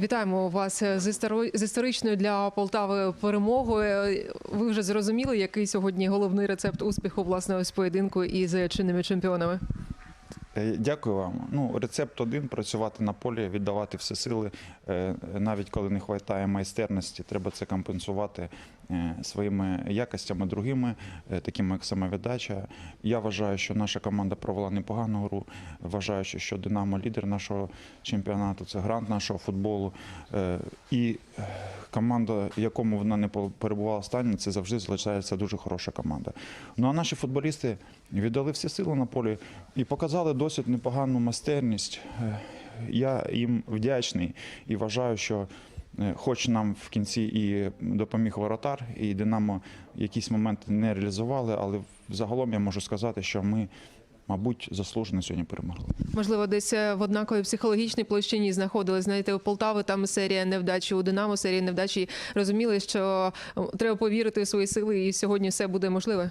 Вітаємо вас історо- з історичною для Полтави перемогою. Ви вже зрозуміли, який сьогодні головний рецепт успіху власне ось поєдинку із чинними чемпіонами. Е, Дякую вам. Ну, рецепт один працювати на полі, віддавати всі сили. Е, Навіть коли не вистачає майстерності, треба це компенсувати е, своїми якостями другими, е, такими як самовіддача. Я вважаю, що наша команда провела непогану гру. Вважаю, що- Динамо лідер нашого чемпіонату, це грант нашого футболу. Е, І е, команда, якому вона не перебувала останнє, це завжди залишається дуже хороша команда. Ну а наші футболісти віддали всі сили на полі і показали досить непогану майстерність. Е, Я їм вдячний і вважаю, що е, хоч нам в кінці і допоміг воротар, і Динамо якісь моменти не реалізували, але загалом я можу сказати, що ми, мабуть, заслужено сьогодні перемогли. Можливо, десь е, в однаковій психологічній площині знаходились. Знаєте, у Полтави там серія невдачі, у Динамо серія невдачі. Розуміли, що е, треба повірити в свої сили, і сьогодні все буде можливе.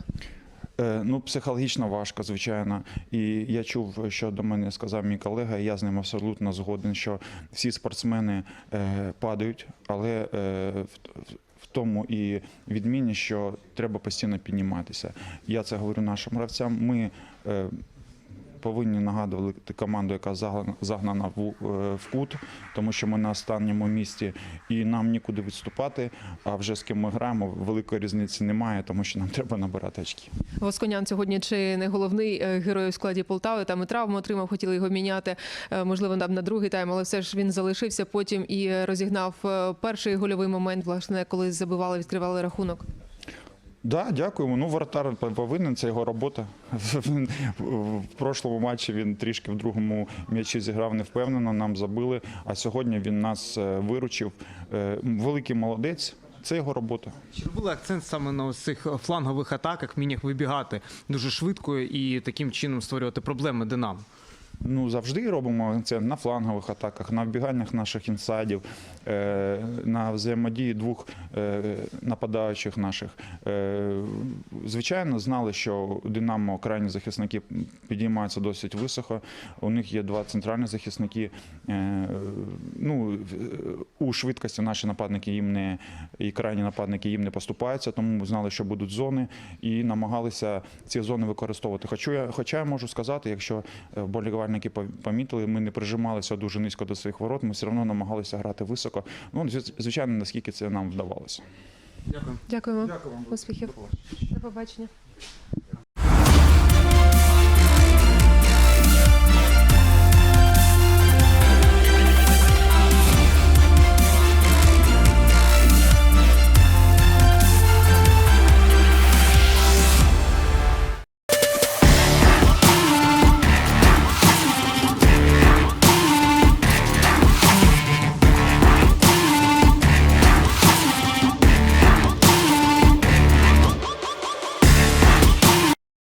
Е, Ну, психологічно важко, звичайно. І я чув, що до мене сказав мій колега, і я з ним абсолютно згоден, що всі спортсмени е, падають, але е, в, тому і відмінність, що треба постійно підніматися. Я це говорю нашим гравцям. Ми повинні нагадувати команду, яка загнана- е, в кут, тому що ми на останньому місці і нам нікуди відступати. А вже з ким ми граємо, великої різниці немає, тому що нам треба набирати очки. Восконян сьогодні чи не головний е, герой у складі Полтави. Там і травму отримав, хотіли його міняти. е, Можливо, там на другий тайм, але все ж він залишився потім і розігнав перший гольовий момент, власне, коли забивали, відкривали рахунок. Да, дякуємо. Ну, воротар повинен, це його робота. В прошлому матчі він трішки в другому м'ячі зіграв невпевнено, нам забили. А сьогодні він нас е, виручив. Е, Великий молодець. Це його робота. Чи робили акцент саме на ось цих флангових атаках, вміннях вибігати дуже швидко і таким чином створювати проблеми Динамо? Ну, завжди робимо це на флангових атаках, на вбіганнях наших інсайдів, е, на взаємодії двох е, нападаючих наших. Е, Звичайно, знали, що Динамо крайні захисники підіймаються досить високо. У них є два центральні захисники. Ну, у швидкості наші нападники їм не і крайні нападники їм не поступаються, тому знали, що будуть зони, і намагалися ці зони використовувати. Хоча я, хоча я можу сказати, якщо е, вболівальники помітили, ми не прижималися дуже низько до своїх ворот, ми все одно намагалися грати високо. Ну, звичайно, наскільки це нам вдавалося. Дякую. Дякуємо. Дякую вам. Успіхів. До побачення.